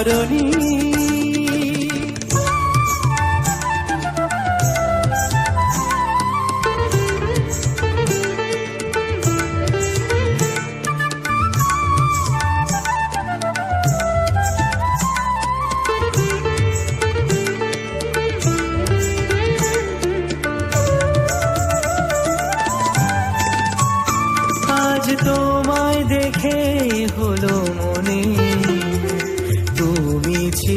হরণী আজ তোমায় দেখে হলো মনে।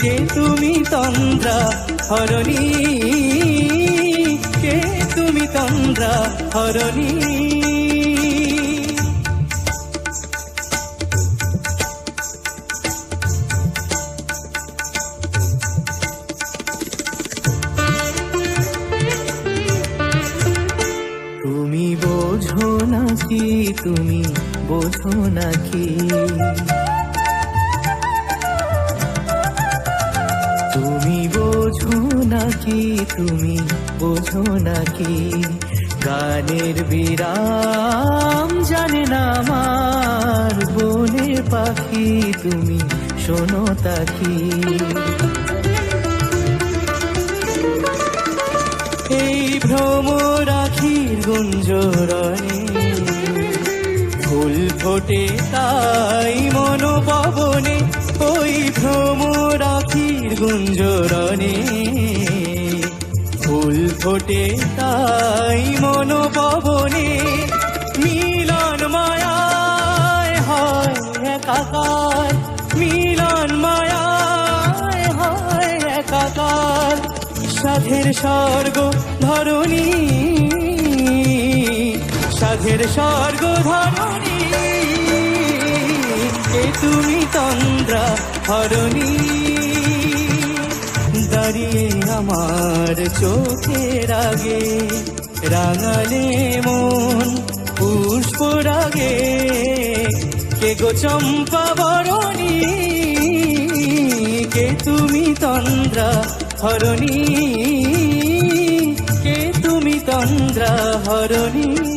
কে তুমি তন্দ্রা? হরণী কে তুমি তন্দ্রা? হরণী। তুমি বোঝো নাকি তুমি বোঝো নাকি তুমি বোঝো নাকি, তুমি বোঝো নাকি? গানের বিরাম জানে না আমার বনের পাখি, তুমি শোনো তাকি। এই ভ্রম রাখির গুঞ্জরণে ফুল ফোটে তাই মনোপবনে, ওই ভ্রম গুঞ্জরণে ফুল ফোটে তাই মনোপবনে মিলন মায়ায় হয় একাকার। মিলন মায়ায় হয় একাকার। সাধের স্বর্গ ধরণী। সাধের স্বর্গ ধরণী। তুমি তন্দ্রা হরণী দাঁড়িয়ে আমার চোখের আগে, রাঙালে মন পুষ্প রাগে কে গো চম্পা বরণী, কে তুমি তন্দ্রা হরণী, কে তুমি তন্দ্রা হরণী?